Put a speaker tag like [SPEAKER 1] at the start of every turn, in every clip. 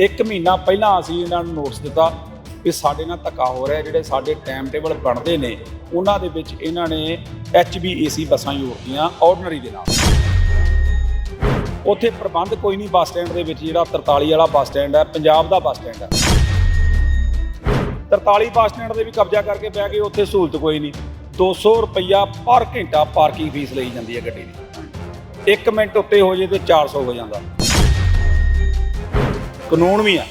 [SPEAKER 1] ਇੱਕ ਮਹੀਨਾ ਪਹਿਲਾਂ ਅਸੀਂ ਇਹਨਾਂ ਨੂੰ ਨੋਟਿਸ ਦਿੱਤਾ ਕਿ ਸਾਡੇ ਨਾਲ ਧੱਕਾ ਹੋ ਰਿਹਾ ਜਿਹੜੇ ਸਾਡੇ ਟਾਈਮ ਟੇਬਲ ਬਣਦੇ ਨੇ, ਉਹਨਾਂ ਦੇ ਵਿੱਚ ਇਹਨਾਂ ਨੇ HBAC ਬੱਸਾਂ ਜੋੜਤੀਆਂ ਆਰਡੀਨਰੀ ਦੇ ਨਾਲ। ਉੱਥੇ ਪ੍ਰਬੰਧ ਕੋਈ ਨਹੀਂ ਬੱਸ ਸਟੈਂਡ ਦੇ ਵਿੱਚ, ਜਿਹੜਾ 43 ਵਾਲਾ ਬੱਸ ਸਟੈਂਡ ਹੈ, ਪੰਜਾਬ ਦਾ ਬੱਸ ਸਟੈਂਡ ਹੈ। 43 ਬੱਸ ਸਟੈਂਡ ਦੇ ਵੀ ਕਬਜ਼ਾ ਕਰਕੇ ਬਹਿ ਗਏ ਉੱਥੇ ਸਹੂਲਤ ਕੋਈ ਨਹੀਂ। 200 ਰੁਪਈਆ ਪਰ ਘੰਟਾ ਪਾਰਕਿੰਗ ਫੀਸ ਲਈ ਜਾਂਦੀ ਹੈ ਗੱਡੀ ਦੀ। 1 ਮਿੰਟ ਉੱਤੇ ਹੋ ਜੇ ਤੇ 400 ਹੋ ਜਾਂਦਾ। ਕਾਨੂੰਨ ਵੀ ਆ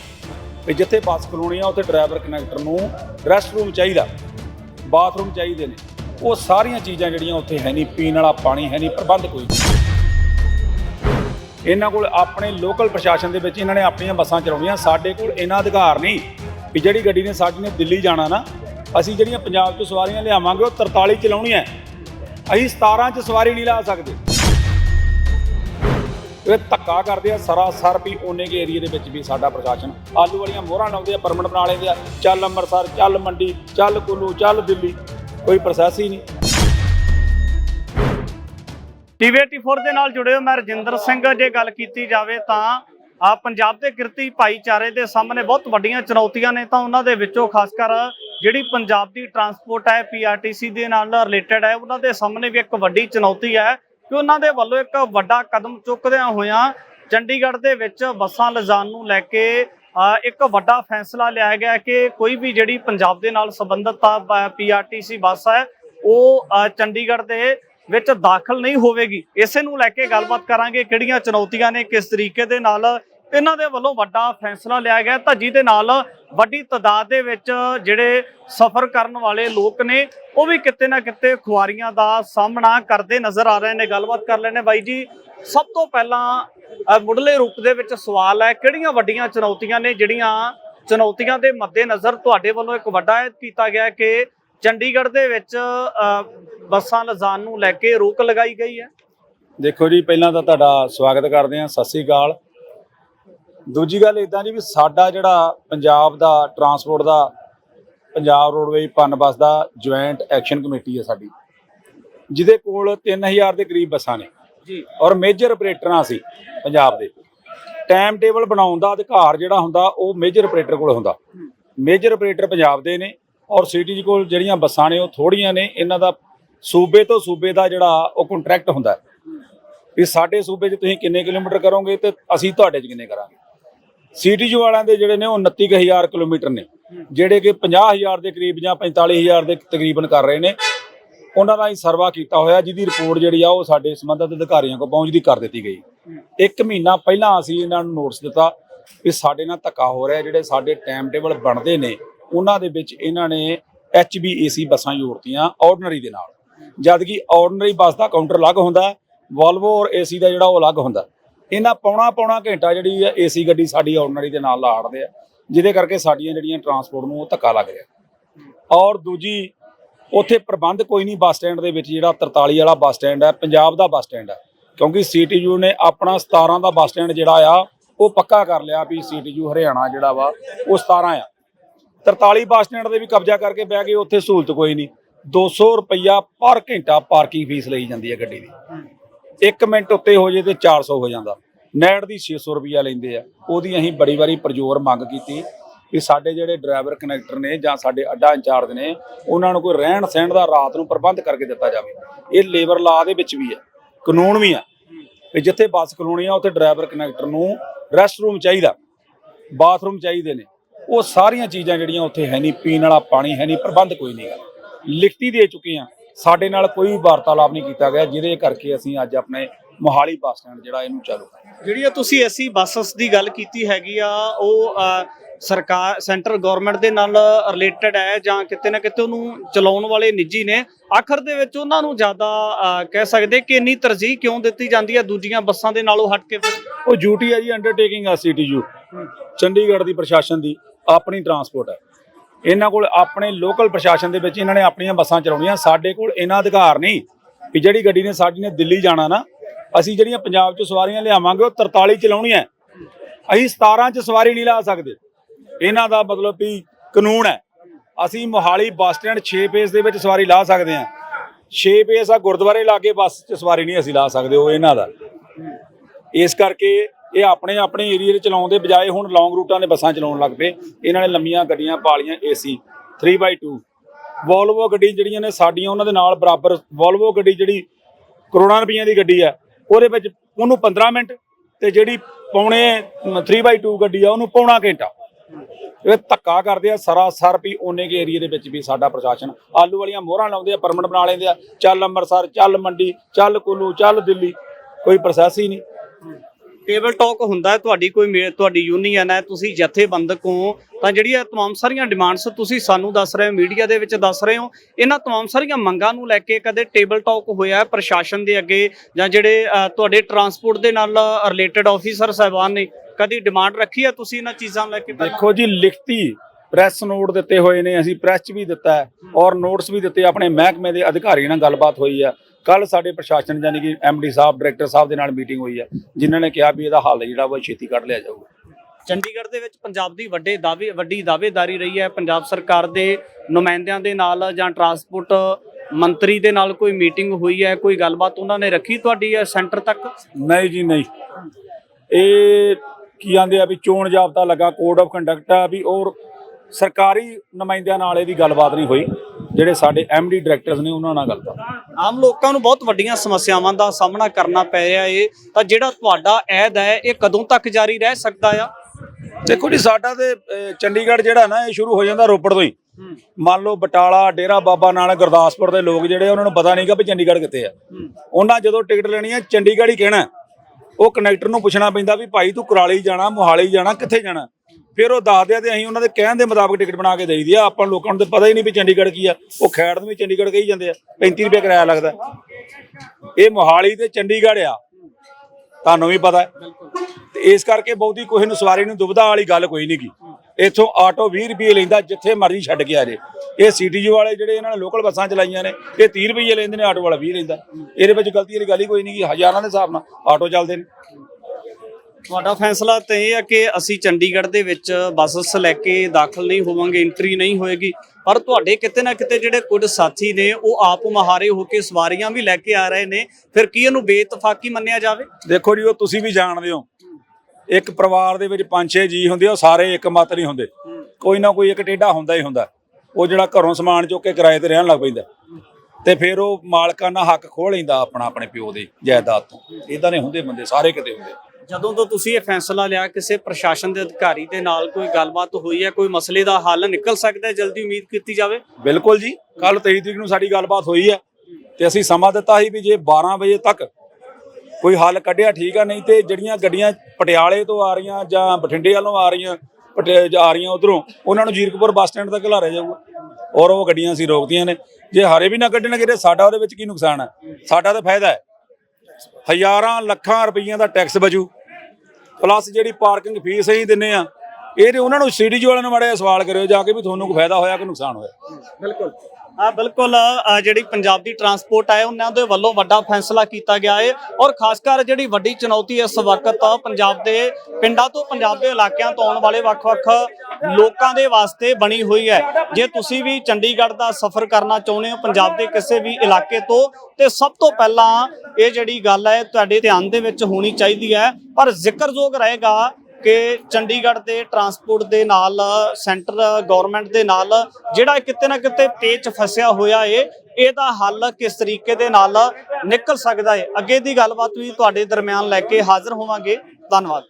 [SPEAKER 1] ਵੀ ਜਿੱਥੇ ਬੱਸ ਖਲੋਣੀ ਆ, ਉੱਥੇ ਡਰਾਈਵਰ ਕਨੈਕਟਰ ਨੂੰ ਰੈਸਟ ਰੂਮ ਚਾਹੀਦਾ ਬਾਥਰੂਮ ਚਾਹੀਦੇ ਨੇ। ਉਹ ਸਾਰੀਆਂ ਚੀਜ਼ਾਂ ਜਿਹੜੀਆਂ ਉੱਥੇ ਹੈ ਨਹੀਂ, ਪੀਣ ਵਾਲਾ ਪਾਣੀ ਹੈ ਨਹੀਂ, ਪ੍ਰਬੰਧ ਕੋਈ ਨਹੀਂ। ਇਹਨਾਂ ਕੋਲ ਆਪਣੇ ਲੋਕਲ ਪ੍ਰਸ਼ਾਸਨ ਦੇ ਵਿੱਚ ਇਹਨਾਂ ਨੇ ਆਪਣੀਆਂ ਬੱਸਾਂ ਚਲਾਉਣੀਆਂ। ਸਾਡੇ ਕੋਲ ਇਹਨਾਂ ਅਧਿਕਾਰ ਨਹੀਂ ਵੀ ਜਿਹੜੀ ਗੱਡੀ ਨੇ ਸਾਡੀ ਨੇ ਦਿੱਲੀ ਜਾਣਾ ਨਾ, ਅਸੀਂ ਜਿਹੜੀਆਂ ਪੰਜਾਬ ਤੋਂ ਸਵਾਰੀਆਂ ਲਿਆਵਾਂਗੇ, ਉਹ 43 ਚਲਾਉਣੀਆਂ ਅਸੀਂ 17 ਚ ਸਵਾਰੀ ਨਹੀਂ ਲਾ ਸਕਦੇ। ਇਹ ਧੱਕਾ ਕਰਦੇ ਆ। ਸਰਾਸਰ ਵੀ ਓਨੇ ਕੇ ਏਰੀਏ ਦੇ ਵਿੱਚ ਵੀ ਸਾਡਾ ਪ੍ਰਸ਼ਾਸਨ ਆਲੂ ਵਾਲੀਆਂ ਮੋਹਰਾਂ ਲਾਉਂਦੇ ਆ, ਪਰਮਿਟ ਬਣਾ ਲੈਂਦੇ ਆ। ਚੱਲ ਅੰਮ੍ਰਿਤਸਰ, ਚੱਲ ਮੰਡੀ, ਚੱਲ ਕੁੱਲੂ, ਚੱਲ ਦਿੱਲੀ, ਕੋਈ ਪ੍ਰੋਸੈਸ ਹੀ ਨਹੀਂ।
[SPEAKER 2] ਟੀਵੀ84 ਦੇ ਨਾਲ ਜੁੜੇ ਹੋ ਮੈਂ ਰਜਿੰਦਰ ਸਿੰਘ, ਜੇ ਗੱਲ ਕੀਤੀ ਜਾਵੇ ਤਾਂ ਆ ਪੰਜਾਬ ਦੇ ਕਿਰਤੀ ਭਾਈਚਾਰੇ ਦੇ ਸਾਹਮਣੇ ਬਹੁਤ ਵੱਡੀਆਂ ਚੁਣੌਤੀਆਂ ਨੇ ਤਾਂ ਉਹਨਾਂ ਦੇ ਵਿੱਚੋਂ ਖਾਸ ਕਰ ਜਿਹੜੀ ਪੰਜਾਬ ਦੀ ਟਰਾਂਸਪੋਰਟ ਹੈ ਪੀਆਰਟੀਸੀ ਦੇ ਨਾਲ ਰਿਲੇਟਡ ਹੈ, ਉਹਨਾਂ ਦੇ ਸਾਹਮਣੇ ਵੀ ਇੱਕ ਵੱਡੀ ਚੁਣੌਤੀ ਹੈ। ਕਿ ਉਹਨਾਂ ਦੇ ਵੱਲੋਂ ਇੱਕ ਵੱਡਾ ਕਦਮ ਚੁੱਕਦਿਆਂ ਹੋਇਆਂ ਚੰਡੀਗੜ੍ਹ ਦੇ ਵਿੱਚ ਬੱਸਾਂ ਲਿਜਾਣ ਨੂੰ ਲੈ ਕੇ ਇੱਕ ਵੱਡਾ ਫੈਸਲਾ ਲਿਆ ਗਿਆ ਕਿ ਕੋਈ ਵੀ ਜਿਹੜੀ ਪੰਜਾਬ ਦੇ ਨਾਲ ਸੰਬੰਧਿਤ ਆ ਪੀਆਰਟੀਸੀ ਬੱਸ ਹੈ, ਉਹ ਚੰਡੀਗੜ੍ਹ ਦੇ ਵਿੱਚ ਦਾਖਲ ਨਹੀਂ ਹੋਵੇਗੀ। ਇਸੇ ਨੂੰ ਲੈ ਕੇ ਗੱਲਬਾਤ ਕਰਾਂਗੇ ਕਿਹੜੀਆਂ ਚੁਣੌਤੀਆਂ ਨੇ, ਕਿਸ ਤਰੀਕੇ ਦੇ ਨਾਲ ਇਹਨਾਂ ਦੇ ਵੱਲੋਂ ਵੱਡਾ ਫੈਸਲਾ ਲਿਆ ਗਿਆ ਤਾਂ ਜਿਹਦੇ ਨਾਲ ਵੱਡੀ ਤਦਾਦ ਦੇ ਵਿੱਚ ਜਿਹੜੇ ਸਫ਼ਰ ਕਰਨ ਵਾਲੇ ਲੋਕ ਨੇ, ਉਹ ਵੀ ਕਿਤੇ ਨਾ ਕਿਤੇ ਖੁਆਰੀਆਂ ਦਾ ਸਾਹਮਣਾ ਕਰਦੇ ਨਜ਼ਰ ਆ ਰਹੇ ਨੇ। ਗੱਲਬਾਤ ਕਰ ਲੈਣੇ ਬਾਈ ਜੀ। ਸਭ ਤੋਂ ਪਹਿਲਾਂ ਮੁੱਢਲੇ ਰੂਪ ਦੇ ਵਿੱਚ ਸਵਾਲ ਹੈ, ਕਿਹੜੀਆਂ ਵੱਡੀਆਂ ਚੁਣੌਤੀਆਂ ਨੇ ਜਿਹੜੀਆਂ ਚੁਣੌਤੀਆਂ ਦੇ ਮੱਦੇਨਜ਼ਰ ਤੁਹਾਡੇ ਵੱਲੋਂ ਇੱਕ ਵੱਡਾ ਐਲਾਨ ਕੀਤਾ ਗਿਆ ਕਿ ਚੰਡੀਗੜ੍ਹ ਦੇ ਵਿੱਚ ਬੱਸਾਂ ਲਿਜਾਣ ਨੂੰ ਲੈ ਕੇ ਰੋਕ ਲਗਾਈ ਗਈ ਹੈ?
[SPEAKER 1] ਦੇਖੋ ਜੀ, ਪਹਿਲਾਂ ਤਾਂ ਤੁਹਾਡਾ ਸਵਾਗਤ ਕਰਦੇ ਹਾਂ। ਸਤਿ ਸ੍ਰੀ ਅਕਾਲ। ਦੂਜੀ ਗੱਲ ਇਦਾਂ ਜੀ ਵੀ ਸਾਡਾ ਜਿਹੜਾ ਪੰਜਾਬ ਦਾ ਟਰਾਂਸਪੋਰਟ ਦਾ ਪੰਜਾਬ ਰੋਡਵੇਜ ਪਨ ਬੱਸ ਦਾ ਜੁਆਇੰਟ ਐਕਸ਼ਨ ਕਮੇਟੀ ਹੈ ਸਾਡੀ। ਜਿਹਦੇ ਕੋਲ 3000 ਦੇ ਕਰੀਬ ਬੱਸਾਂ ਨੇ।
[SPEAKER 2] ਜੀ।
[SPEAKER 1] ਔਰ ਮੇਜਰ ਆਪਰੇਟਰਾਂ ਸੀ ਪੰਜਾਬ ਦੇ। ਟਾਈਮ ਟੇਬਲ ਬਣਾਉਣ ਦਾ ਅਧਿਕਾਰ ਜਿਹੜਾ ਹੁੰਦਾ ਉਹ ਮੇਜਰ ਆਪਰੇਟਰ ਕੋਲ ਹੁੰਦਾ। ਮੇਜਰ ਆਪਰੇਟਰ ਪੰਜਾਬ ਦੇ ਨੇ ਔਰ ਸਿਟੀ ਕੋਲ ਜਿਹੜੀਆਂ ਬੱਸਾਂ ਨੇ ਉਹ ਥੋੜੀਆਂ ਨੇ ਇਹਨਾਂ ਦਾ ਸੂਬੇ ਤੋਂ ਸੂਬੇ ਦਾ ਜਿਹੜਾ ਉਹ ਕੰਟਰੈਕਟ ਹੁੰਦਾ ਵੀ ਸਾਡੇ ਸੂਬੇ 'ਚ ਤੁਸੀਂ ਕਿੰਨੇ ਕਿਲੋਮੀਟਰ ਕਰੋਗੇ ਤੇ ਅਸੀਂ ਤੁਹਾਡੇ 'ਚ ਕਿੰਨੇ ਕਰਾਂਗੇ? ਸੀਟੀਯੂ ਵਾਲਿਆਂ ਦੇ ਜਿਹੜੇ ਨੇ ਉਹ 29000 ਕਿਲੋਮੀਟਰ ਨੇ, ਜਿਹੜੇ ਕਿ 50000 ਦੇ ਕਰੀਬ ਜਾਂ 45000 ਦੇ ਤਕਰੀਬਨ ਕਰ ਰਹੇ ਨੇ। ਉਹਨਾਂ ਦਾ ਹੀ ਸਰਵਾ ਕੀਤਾ ਹੋਇਆ, ਜਿਹਦੀ ਰਿਪੋਰਟ ਜਿਹੜੀ ਆ ਉਹ ਸਾਡੇ ਸੰਬੰਧਿਤ ਅਧਿਕਾਰੀਆਂ ਕੋਲ ਪਹੁੰਚਦੀ ਕਰ ਦਿੱਤੀ ਗਈ। ਇੱਕ ਮਹੀਨਾ ਪਹਿਲਾਂ ਅਸੀਂ ਇਹਨਾਂ ਨੂੰ ਨੋਟਿਸ ਦਿੱਤਾ ਵੀ ਸਾਡੇ ਨਾਲ ਧੱਕਾ ਹੋ ਰਿਹਾ, ਜਿਹੜੇ ਸਾਡੇ ਟਾਈਮ ਟੇਬਲ ਬਣਦੇ ਨੇ, ਉਹਨਾਂ ਦੇ ਵਿੱਚ ਇਹਨਾਂ ਨੇ HBAC ਬੱਸਾਂ ਜੋੜਤੀਆਂ ਆਰਡੀਨਰੀ ਦੇ ਨਾਲ। ਜਦ ਕਿ ਆਰਡੀਨਰੀ ਬੱਸ ਦਾ ਕਾਊਂਟਰ ਅਲੱਗ ਹੁੰਦਾ ਵੋਲਵੋ ਔਰ AC ਦਾ ਜਿਹੜਾ ਉਹ ਅਲੱਗ ਹੁੰਦਾ। ਇਹਨਾਂ ਪੌਣਾ ਪੌਣਾ ਘੰਟਾ ਜਿਹੜੀ ਹੈ AC ਗੱਡੀ ਸਾਡੀ ਆਰਡੀਨਰੀ ਦੇ ਨਾਲ ਲਾੜਦੇ ਆ, ਜਿਹਦੇ ਕਰਕੇ ਸਾਡੀਆਂ ਜਿਹੜੀਆਂ ਟਰਾਂਸਪੋਰਟ ਨੂੰ ਉਹ ਧੱਕਾ ਲੱਗ ਰਿਹਾ। ਔਰ ਦੂਜੀ, ਉੱਥੇ ਪ੍ਰਬੰਧ ਕੋਈ ਨਹੀਂ ਬੱਸ ਸਟੈਂਡ ਦੇ ਵਿੱਚ, ਜਿਹੜਾ 43 ਵਾਲਾ ਬੱਸ ਸਟੈਂਡ ਹੈ, ਪੰਜਾਬ ਦਾ ਬੱਸ ਸਟੈਂਡ ਹੈ। ਕਿਉਂਕਿ ਸੀਟੀਯੂ ਨੇ ਆਪਣਾ 17 ਦਾ ਬੱਸ ਸਟੈਂਡ ਜਿਹੜਾ ਆ, ਉਹ ਪੱਕਾ ਕਰ ਲਿਆ ਵੀ ਸੀਟੀਯੂ ਹਰਿਆਣਾ ਜਿਹੜਾ ਵਾ, ਉਹ 17 ਆ। 43 ਬੱਸ ਸਟੈਂਡ ਦੇ ਵੀ ਕਬਜ਼ਾ ਕਰਕੇ ਬਹਿ ਗਏ ਉੱਥੇ ਸਹੂਲਤ ਕੋਈ ਨਹੀਂ। 200 ਰੁਪਈਆ ਪਰ ਘੰਟਾ ਪਾਰਕਿੰਗ ਫੀਸ ਲਈ ਜਾਂਦੀ ਹੈ ਗੱਡੀ ਦੀ। 1 ਮਿੰਟ ਉੱਤੇ ਹੋ ਜੇ ਤੇ 400 ਹੋ ਜਾਂਦਾ। ਨੈਟ ਦੀ 600 ਰੁਪਈਆ ਲੈਂਦੇ ਆ। ਉਹਦੀ ਅਸੀਂ ਬੜੀ ਵਾਰੀ ਪ੍ਰਜੋਰ ਮੰਗ ਕੀਤੀ ਕਿ ਸਾਡੇ ਜਿਹੜੇ ਡਰਾਈਵਰ ਕਨੈਕਟਰ ਨੇ ਜਾਂ ਸਾਡੇ ਅੱਡਾ ਇੰਚਾਰਜ ਨੇ, ਉਹਨਾਂ ਨੂੰ ਕੋਈ ਰਹਿਣ ਸਹਿਣ ਦਾ ਰਾਤ ਨੂੰ ਪ੍ਰਬੰਧ ਕਰਕੇ ਦਿੱਤਾ ਜਾਵੇ। ਇਹ ਲੇਬਰ ਲਾ ਦੇ ਵਿੱਚ ਵੀ ਹੈ। ਕਾਨੂੰਨ ਵੀ ਆ ਕਿ ਜਿੱਥੇ ਬੱਸ ਖਲੋਣੀ ਆ, ਉੱਥੇ ਡਰਾਈਵਰ ਕਨੈਕਟਰ ਨੂੰ ਰੈਸਟ ਰੂਮ ਚਾਹੀਦਾ ਬਾਥਰੂਮ ਚਾਹੀਦੇ ਨੇ। ਉਹ ਸਾਰੀਆਂ ਚੀਜ਼ਾਂ ਜਿਹੜੀਆਂ ਉੱਥੇ ਹੈ ਨਹੀਂ, ਪੀਣ ਵਾਲਾ ਪਾਣੀ ਹੈ ਨਹੀਂ, ਪ੍ਰਬੰਧ ਕੋਈ ਨਹੀਂ ਲਿਖਤੀ ਦੇ ਚੁੱਕੇ ਆ। ਸਾਡੇ ਨਾਲ ਕੋਈ ਵਾਰਤਾਲਾਪ ਨਹੀਂ ਕੀਤਾ ਗਿਆ ਜਿਹਦੇ ਕਰਕੇ ਅਸੀਂ ਅੱਜ ਆਪਣੇ ਮੋਹਾਲੀ ਬੱਸ ਸਟੈਂਡ ਜਿਹੜਾ ਇਹਨੂੰ ਚਾਲੂ ਕਰਾਂਗੇ
[SPEAKER 2] ਜਿਹੜੀਆਂ ਤੁਸੀਂ ਐਸੀ ਬੱਸਸ ਦੀ ਗੱਲ ਕੀਤੀ ਹੈਗੀ ਆ ਉਹ ਸਰਕਾਰ ਸੈਂਟਰ ਗਵਰਨਮੈਂਟ ਦੇ ਨਾਲ ਰਿਲੇਟਡ ਹੈ ਜਾਂ ਕਿਤੇ ਨਾ ਕਿਤੇ ਉਹਨੂੰ ਚਲਾਉਣ ਵਾਲੇ ਨਿੱਜੀ ਨੇ ਆਖਰ ਦੇ ਵਿੱਚ ਉਹਨਾਂ ਨੂੰ ਜ਼ਿਆਦਾ ਕਹਿ ਸਕਦੇ ਕਿ ਇੰਨੀ ਤਰਜੀਹ ਕਿਉਂ ਦਿੱਤੀ ਜਾਂਦੀ ਹੈ ਦੂਜੀਆਂ ਬੱਸਾਂ ਦੇ ਨਾਲੋਂ ਹਟ ਕੇ
[SPEAKER 1] ਉਹ ਡਿਊਟੀ ਹੈ ਜੀ ਅੰਡਰਟੇਕਿੰਗ ਆ ਸੀਟੀਯੂ ਚੰਡੀਗੜ੍ਹ ਦੀ ਪ੍ਰਸ਼ਾਸਨ ਦੀ ਆਪਣੀ ਟਰਾਂਸਪੋਰਟ ਹੈ। ਇਹਨਾਂ ਕੋਲ ਆਪਣੇ ਲੋਕਲ ਪ੍ਰਸ਼ਾਸਨ ਦੇ ਵਿੱਚ ਇਹਨਾਂ ਨੇ ਆਪਣੀਆਂ ਬੱਸਾਂ ਚਲਾਉਣੀਆਂ, ਸਾਡੇ ਕੋਲ ਇਹਨਾਂ ਅਧਿਕਾਰ ਨਹੀਂ ਵੀ ਜਿਹੜੀ ਗੱਡੀ ਨੇ ਸਾਡੀ ਨੇ ਦਿੱਲੀ ਜਾਣਾ ਨਾ, ਅਸੀਂ ਜਿਹੜੀਆਂ ਪੰਜਾਬ 'ਚ ਸਵਾਰੀਆਂ ਲਿਆਵਾਂਗੇ, ਉਹ 43 ਚਲਾਉਣੀਆਂ ਅਸੀਂ 17 'ਚ ਸਵਾਰੀ ਨਹੀਂ ਲਾ ਸਕਦੇ। ਇਹਨਾਂ ਦਾ ਮਤਲਬ ਵੀ ਕਾਨੂੰਨ ਹੈ। ਅਸੀਂ ਮੋਹਾਲੀ ਬੱਸ ਸਟੈਂਡ 6 ਫੇਸ ਦੇ ਵਿੱਚ ਸਵਾਰੀ ਲਾ ਸਕਦੇ ਹਾਂ। 6 ਫੇਸ ਆ ਗੁਰਦੁਆਰੇ ਲਾਗੇ ਬੱਸ 'ਚ ਸਵਾਰੀ ਨਹੀਂ ਅਸੀਂ ਲਾ ਸਕਦੇ ਉਹ ਇਹਨਾਂ ਦਾ। ਇਸ ਕਰਕੇ ਇਹ ਆਪਣੇ ਆਪਣੇ ਏਰੀਆ 'ਚ ਚਲਾਉਣ ਦੇ ਬਜਾਏ ਹੁਣ ਲੌਂਗ ਰੂਟਾਂ ਦੇ ਬੱਸਾਂ ਚਲਾਉਣ ਲੱਗ ਪਏ। ਇਹਨਾਂ ਨੇ ਲੰਮੀਆਂ ਗੱਡੀਆਂ ਪਾਲੀਆਂ ਏਸੀ 3x2 ਵੋਲਵੋ ਗੱਡੀ ਜਿਹੜੀਆਂ ਨੇ ਸਾਡੀਆਂ, ਉਹਨਾਂ ਦੇ ਨਾਲ ਬਰਾਬਰ ਵੋਲਵੋ ਗੱਡੀ ਜਿਹੜੀ ਕਰੋੜਾਂ ਰੁਪਈਆਂ ਦੀ ਗੱਡੀ ਹੈ ਉਹਦੇ ਵਿੱਚ ਉਹਨੂੰ 15 ਮਿੰਟ ਤੇ ਜਿਹੜੀ ਪੌਣੇ 3x2 ਗੱਡੀ ਆ, ਉਹਨੂੰ ਪੌਣਾ ਘੰਟਾ। ਇਹ ਧੱਕਾ ਕਰਦੇ ਆ, ਸਰਾਸਰ ਵੀ ਓਨੇ ਕੇ ਏਰੀਆ ਦੇ ਵਿੱਚ ਵੀ ਸਾਡਾ ਪ੍ਰਸ਼ਾਸਨ ਆਲੂ ਵਾਲੀਆਂ ਮੋਹਰਾਂ ਲਾਉਂਦੇ ਆ ਪਰਮਿਟ ਬਣਾ ਲੈਂਦੇ ਆ, ਚੱਲ ਅੰਮ੍ਰਿਤਸਰ, ਚੱਲ ਮੰਡੀ, ਚੱਲ ਕੁੱਲੂ, ਚੱਲ ਦਿੱਲੀ, ਕੋਈ ਪ੍ਰੋਸੈਸ ਹੀ ਨਹੀਂ।
[SPEAKER 2] ਟੇਬਲ ਟਾਕ ਹੁੰਦਾ ਹੈ ਤੁਹਾਡੀ ਕੋਈ ਮੇ- ਤੁਹਾਡੀ ਯੂਨੀਅਨ ਹੈ ਤੁਸੀਂ ਜਥੇਬੰਦਕ ਹੋ ਤਾਂ ਜਿਹੜੀਆਂ तमाम ਸਾਰੀਆਂ ਡਿਮਾਂਡਸ ਤੁਸੀਂ ਸਾਨੂੰ ਦੱਸ ਰਹੇ ਹੋ ਮੀਡੀਆ ਦੇ ਵਿੱਚ ਦੱਸ ਰਹੇ ਹੋ ਇਹਨਾਂ तमाम ਸਾਰੀਆਂ ਮੰਗਾਂ ਨੂੰ ਲੈ ਕੇ ਕਦੇ ਟੇਬਲ ਟਾਕ ਹੋਇਆ ਹੈ ਪ੍ਰਸ਼ਾਸਨ ਦੇ ਅੱਗੇ ਜਾਂ ਜਿਹੜੇ ਅ, ਤੁਹਾਡੇ ਟਰਾਂਸਪੋਰਟ ਦੇ ਨਾਲ ਰਿਲੇਟਡ ਆਫੀਸਰ ਸਾਹਿਬਾਨ ਨੇ ਕਦੀ ਡਿਮਾਂਡ ਰੱਖੀ ਹੈ ਤੁਸੀਂ ਇਹਨਾਂ ਚੀਜ਼ਾਂ ਨੂੰ ਲੈ ਕੇ ਪਹਿਲਾਂ?
[SPEAKER 1] ਦੇਖੋ ਜੀ ਲਿਖਤੀ ਪ੍ਰੈਸ ਨੋਟ ਦਿੱਤੇ ਹੋਏ ਨੇ ਅਸੀਂ ਪ੍ਰੈਸ 'ਚ ਵੀ ਦਿੱਤਾ ਹੈ ਔਰ ਨੋਟਸ ਵੀ ਦਿੱਤੇ ਆਪਣੇ ਮਹਿਕਮੇ ਦੇ ਅਧਿਕਾਰੀਆਂ ਨਾਲ ਗੱਲਬਾਤ ਹੋਈ ਆ ਕੱਲ ਸਾਡੇ ਪ੍ਰਸ਼ਾਸਨ ਯਾਨੀ ਕਿ ਐਮਡੀ ਸਾਹਿਬ ਡਾਇਰੈਕਟਰ ਸਾਹਿਬ ਦੇ ਨਾਲ ਮੀਟਿੰਗ ਹੋਈ ਆ ਜਿਨ੍ਹਾਂ ਨੇ ਕਿਹਾ ਵੀ ਇਹਦਾ ਹੱਲ ਜਿਹੜਾ ਵਾ ਛੇਤੀ ਕੱਢ ਲਿਆ ਜਾਊਗਾ।
[SPEAKER 2] ਚੰਡੀਗੜ੍ਹ ਦੇ ਵਿੱਚ ਪੰਜਾਬ ਦੀ ਵੱਡੇ ਦਾਅਵੇ ਵੱਡੀ ਦਾਅਵੇਦਾਰੀ ਰਹੀ ਹੈ। ਪੰਜਾਬ ਸਰਕਾਰ ਦੇ ਨੁਮਾਇੰਦਿਆਂ ਦੇ ਨਾਲ ਜਾਂ ਟਰਾਂਸਪੋਰਟ ਮੰਤਰੀ ਦੇ ਨਾਲ ਕੋਈ ਮੀਟਿੰਗ ਹੋਈ ਹੈ ਕੋਈ ਗੱਲਬਾਤ ਉਹਨਾਂ ਨੇ ਰੱਖੀ ਤੁਹਾਡੀ ਸੈਂਟਰ ਤੱਕ?
[SPEAKER 1] ਨਹੀਂ ਜੀ ਨਹੀਂ। ਇਹ ਕੀ ਆਂਦੇ ਆ ਵੀ ਚੋਣ ਜਾਬਤਾ ਲੱਗਾ ਕੋਡ ਆਫ ਕੰਡਕਟ ਆ ਵੀ ਔਰ ਸਰਕਾਰੀ ਨੁਮਾਇੰਦਿਆਂ ਨਾਲ ਇਹਦੀ ਗੱਲਬਾਤ ਨਹੀਂ ਹੋਈ। ਜਿਹੜੇ ਸਾਡੇ ਐਮਡੀ ਡਾਇਰੈਕਟਰਸ ਨੇ ਉਹਨਾਂ ਨਾਲ ਗੱਲਬਾਤ
[SPEAKER 2] ਆਮ ਲੋਕਾਂ ਨੂੰ ਬਹੁਤ ਵੱਡੀਆਂ ਸਮੱਸਿਆਵਾਂ ਦਾ ਸਾਹਮਣਾ ਕਰਨਾ ਪੈ ਰਿਹਾ ਏ। ਤਾਂ ਜਿਹੜਾ ਤੁਹਾਡਾ ਐਦ ਹੈ ਇਹ ਕਦੋਂ ਤੱਕ ਜਾਰੀ ਰਹਿ ਸਕਦਾ ਆ?
[SPEAKER 1] ਦੇਖੋ ਜੀ ਸਾਡਾ ਤੇ ਅਹ, ਚੰਡੀਗੜ੍ਹ ਜਿਹੜਾ ਨਾ ਇਹ ਸ਼ੁਰੂ ਹੋ ਜਾਂਦਾ ਰੋਪੜ ਤੋਂ ਹੀ। ਮੰਨ ਲਓ ਬਟਾਲਾ ਡੇਰਾ ਬਾਬਾ ਨਾਨਕ ਗੁਰਦਾਸਪੁਰ ਦੇ ਲੋਕ ਜਿਹੜੇ ਉਹਨਾਂ ਨੂੰ ਪਤਾ ਨਹੀਂਗਾ ਵੀ ਚੰਡੀਗੜ੍ਹ ਕਿੱਥੇ ਆ। ਉਹਨਾਂ ਜਦੋਂ ਟਿਕਟ ਲੈਣੀ ਆ ਚੰਡੀਗੜ੍ਹ ਹੀ ਕਹਿਣਾ। ਉਹ ਕਨੈਕਟਰ ਨੂੰ ਪੁੱਛਣਾ ਪੈਂਦਾ ਵੀ ਭਾਈ ਤੂੰ ਕੁਰਾਲੀ ਜਾਣਾ ਮੋਹਾਲੀ ਜਾਣਾ ਕਿੱਥੇ ਜਾਣਾ? ਫਿਰ ਉਹ ਦੱਸਦੇ ਆ ਤੇ ਅਸੀਂ ਉਹਨਾਂ ਦੇ ਕਹਿਣ ਦੇ ਮੁਤਾਬਕ ਟਿਕਟ ਬਣਾ ਕੇ ਦੇਈਦੀ ਆ। ਆਪਾਂ ਲੋਕਾਂ ਨੂੰ ਤਾਂ ਪਤਾ ਹੀ ਨਹੀਂ ਵੀ ਚੰਡੀਗੜ੍ਹ ਕੀ ਆ। ਉਹ ਖੈੜ ਨੂੰ ਵੀ ਚੰਡੀਗੜ੍ਹ ਕਹੀ ਜਾਂਦੇ ਆ। 35 ਰੁਪਏ ਕਿਰਾਇਆ ਲੱਗਦਾ। ਇਹ ਮੋਹਾਲੀ ਤੇ ਚੰਡੀਗੜ੍ਹ ਆ। ਤੁਹਾਨੂੰ ਵੀ ਪਤਾ ਹੈ। ਤੇ ਇਸ ਕਰਕੇ ਬਹੁਤੀ ਕੋਈ ਨੂੰ ਸਵਾਰੀ ਨੂੰ ਦੁਬਦਾ ਵਾਲੀ ਗੱਲ ਕੋਈ ਨਹੀਂ ਕੀ ਇੱਥੋਂ ਆਟੋ 20 ਰੁਪਏ ਲੈਂਦਾ ਜਿੱਥੇ ਮਰਜ਼ੀ ਛੱਡ ਕੇ ਆ ਜੇ। ਇਹ ਸੀਟੀਯੂ ਵਾਲੇ ਜਿਹੜੇ ਇਹਨਾਂ ਨੇ ਲੋਕਲ ਬੱਸਾਂ ਚਲਾਈਆਂ ਨੇ, ਇਹ 30 ਰੁਪਏ ਲੈਂਦੇ ਨੇ, ਆਟੋ ਵਾਲਾ 20 ਲੈਂਦਾ। ਇਹਦੇ ਵਿੱਚ ਗਲਤੀ ਵਾਲੀ ਗੱਲ ਹੀ ਕੋਈ ਨਹੀਂ ਕਿ ਹਜ਼ਾਰਾਂ ਦੇ ਹਿਸਾਬ ਨਾਲ ਆਟੋ ਚੱਲਦੇ ਨੇ।
[SPEAKER 2] ਤੁਹਾਡਾ ਫੈਸਲਾ ਤਾਂ ਇਹ ਹੈ ਕਿ ਅਸੀਂ ਚੰਡੀਗੜ੍ਹ ਦੇ ਵਿੱਚ ਬੱਸਸ ਲੈ ਕੇ ਦਾਖਲ ਨਹੀਂ ਹੋਵਾਂਗੇ ਐਂਟਰੀ ਨਹੀਂ ਹੋਏਗੀ। ਪਰ ਤੁਹਾਡੇ ਕਿਤੇ ਨਾ ਕਿਤੇ ਜਿਹੜੇ ਕੁਝ ਸਾਥੀ ਨੇ, ਉਹ ਆਪ ਮਹਾਰੇ ਹੋ ਕੇ ਸਵਾਰੀਆਂ ਵੀ ਲੈ ਕੇ ਆ ਰਹੇ ਨੇ। ਫਿਰ ਕੀ ਇਹਨੂੰ ਬੇਇਤਫਾਕੀ ਮੰਨਿਆ ਜਾਵੇ?
[SPEAKER 1] ਦੇਖੋ ਜੀ, ਉਹ ਤੁਸੀਂ ਵੀ ਜਾਣਦੇ ਹੋ। ਇੱਕ ਪਰਿਵਾਰ ਦੇ ਵਿੱਚ ਪੰਜ ਛੇ ਜੀ ਹੁੰਦੇ ਆ ਉਹ ਸਾਰੇ ਇੱਕ ਮਤ ਨਹੀਂ ਹੁੰਦੇ। ਕੋਈ ਨਾ ਕੋਈ ਇੱਕ ਟੇਢਾ ਹੁੰਦਾ ਹੀ ਹੁੰਦਾ। ਉਹ ਜਿਹੜਾ ਘਰੋਂ ਸਮਾਨ ਚੁੱਕ ਕੇ ਕਿਰਾਏ ਤੇ ਰਹਿਣ ਲੱਗ ਪੈਂਦਾ। ਤੇ ਫਿਰ ਉਹ ਮਾਲਕਾਂ ਨਾਲ ਹੱਕ ਖੋਹ ਲੈਂਦਾ ਆਪਣਾ ਆਪਣੇ ਪਿਓ ਦੀ ਜਾਇਦਾਦ ਤੋਂ। ਇਦਾਂ ਨੇ ਹੁੰਦੇ ਬੰਦੇ, ਸਾਰੇ ਕਿਤੇ ਹੁੰਦੇ।
[SPEAKER 2] ਜਦੋਂ ਤੋਂ ਤੁਸੀਂ ਇਹ ਫੈਸਲਾ ਲਿਆ, ਕਿਸੇ ਪ੍ਰਸ਼ਾਸਨ ਦੇ ਅਧਿਕਾਰੀ ਦੇ ਨਾਲ ਕੋਈ ਗੱਲਬਾਤ ਹੋਈ ਹੈ, ਕੋਈ ਮਸਲੇ ਦਾ ਹੱਲ ਨਿਕਲ ਸਕਦਾ ਹੈ, ਜਲਦੀ ਉਮੀਦ ਕੀਤੀ ਜਾਵੇ?
[SPEAKER 1] ਬਿਲਕੁਲ ਜੀ ਕੱਲ 23 ਤਰੀਕ ਨੂੰ ਸਾਡੀ ਗੱਲਬਾਤ ਹੋਈ ਹੈ ਤੇ ਅਸੀਂ ਸਮਾਂ ਦਿੱਤਾ ਸੀ ਵੀ ਜੇ 12 ਵਜੇ ਤੱਕ ਕੋਈ ਹੱਲ ਕੱਢਿਆ ਠੀਕ ਆ, ਨਹੀਂ ਤੇ ਜਿਹੜੀਆਂ ਗੱਡੀਆਂ ਪਟਿਆਲੇ ਤੋਂ ਆ ਰਹੀਆਂ ਜਾਂ ਬਠਿੰਡੇ ਵੱਲੋਂ ਆ ਰਹੀਆਂ, ਪਟਿਆ ਆ ਰਹੀਆਂ ਉਧਰੋਂ, ਉਹਨਾਂ ਨੂੰ ਜੀਰਕਪੁਰ ਬੱਸ ਸਟੈਂਡ ਤੱਕ ਲਾਰਿਆ ਜਾਊਗਾ। ਔਰ ਉਹ ਗੱਡੀਆਂ ਅਸੀਂ ਰੋਕਦੀਆਂ ਨੇ। ਜੇ ਹਾਰੇ ਵੀ ਨਾ ਕੱਢਣਗੇ ਤੇ ਸਾਡਾ ਉਹਦੇ ਵਿੱਚ ਕੀ ਨੁਕਸਾਨ ਹੈ? ਸਾਡਾ ਤਾਂ ਫਾਇਦਾ ਹੈ। ਹਜ਼ਾਰਾਂ ਲੱਖਾਂ ਰੁਪਈਆਂ ਦਾ ਟੈਕਸ ਬਚੂ। ਪਲੱਸ ਜਿਹੜੀ ਪਾਰਕਿੰਗ ਫੀਸ ਅਸੀਂ ਦਿੰਨੇ ਆ ਇਹਦੇ ਉਹਨਾਂ ਨੂੰ ਸੀਡੀਜੀ ਵਾਲਿਆਂ ਨੂੰ ਮਾੜਾ ਜਿਹਾ ਸਵਾਲ ਕਰਿਓ, ਜਾ ਕੇ ਵੀ ਤੁਹਾਨੂੰ ਕੋਈ ਫਾਇਦਾ ਹੋਇਆ ਕਿ ਨੁਕਸਾਨ ਹੋਇਆ।
[SPEAKER 2] ਬਿਲਕੁਲ। ਆ ਬਿਲਕੁਲ ਅ, ਜਿਹੜੀ ਪੰਜਾਬ ਦੀ ਟਰਾਂਸਪੋਰਟ ਹੈ ਉਹਨਾਂ ਦੇ ਵੱਲੋਂ ਵੱਡਾ ਫੈਸਲਾ ਕੀਤਾ ਗਿਆ ਹੈ ਔਰ ਖਾਸ ਕਰ ਜਿਹੜੀ ਵੱਡੀ ਚੁਣੌਤੀ ਇਸ ਵਕਤ ਪੰਜਾਬ ਦੇ ਪਿੰਡਾਂ ਤੋਂ ਪੰਜਾਬ ਦੇ ਇਲਾਕਿਆਂ ਤੋਂ ਆਉਣ ਵਾਲੇ ਵੱਖ-ਵੱਖ ਲੋਕਾਂ ਦੇ ਵਾਸਤੇ ਬਣੀ ਹੋਈ ਹੈ। ਜੇ ਤੁਸੀਂ ਵੀ ਚੰਡੀਗੜ੍ਹ ਦਾ ਸਫ਼ਰ ਕਰਨਾ ਚਾਹੁੰਦੇ ਹੋ ਪੰਜਾਬ ਦੇ ਕਿਸੇ ਵੀ ਇਲਾਕੇ ਤੋਂ ਤੇ ਸਭ ਤੋਂ ਪਹਿਲਾਂ ਇਹ ਜਿਹੜੀ ਗੱਲ ਹੈ ਤੁਹਾਡੇ ਧਿਆਨ ਦੇ ਵਿੱਚ ਹੋਣੀ ਚਾਹੀਦੀ ਹੈ। ਪਰ ਜ਼ਿਕਰਯੋਗ ਰਹੇਗਾ ਕਿ ਚੰਡੀਗੜ੍ਹ ਦੇ ਟਰਾਂਸਪੋਰਟ ਦੇ ਨਾਲ, ਸੈਂਟਰ ਗਵਰਨਮੈਂਟ ਦੇ ਨਾਲ ਜਿਹੜਾ ਕਿਤੇ ਨਾ ਕਿਤੇ ਪੇਚ ਫਸਿਆ ਹੋਇਆ ਏ, ਇਹਦਾ ਹੱਲ ਕਿਸ ਤਰੀਕੇ ਦੇ ਨਾਲ ਨਿਕਲ ਸਕਦਾ ਏ? ਅੱਗੇ ਦੀ ਗੱਲਬਾਤ ਵੀ ਤੁਹਾਡੇ ਦਰਮਿਆਨ ਲੈ ਕੇ ਹਾਜ਼ਰ ਹੋਵਾਂਗੇ। ਧੰਨਵਾਦ।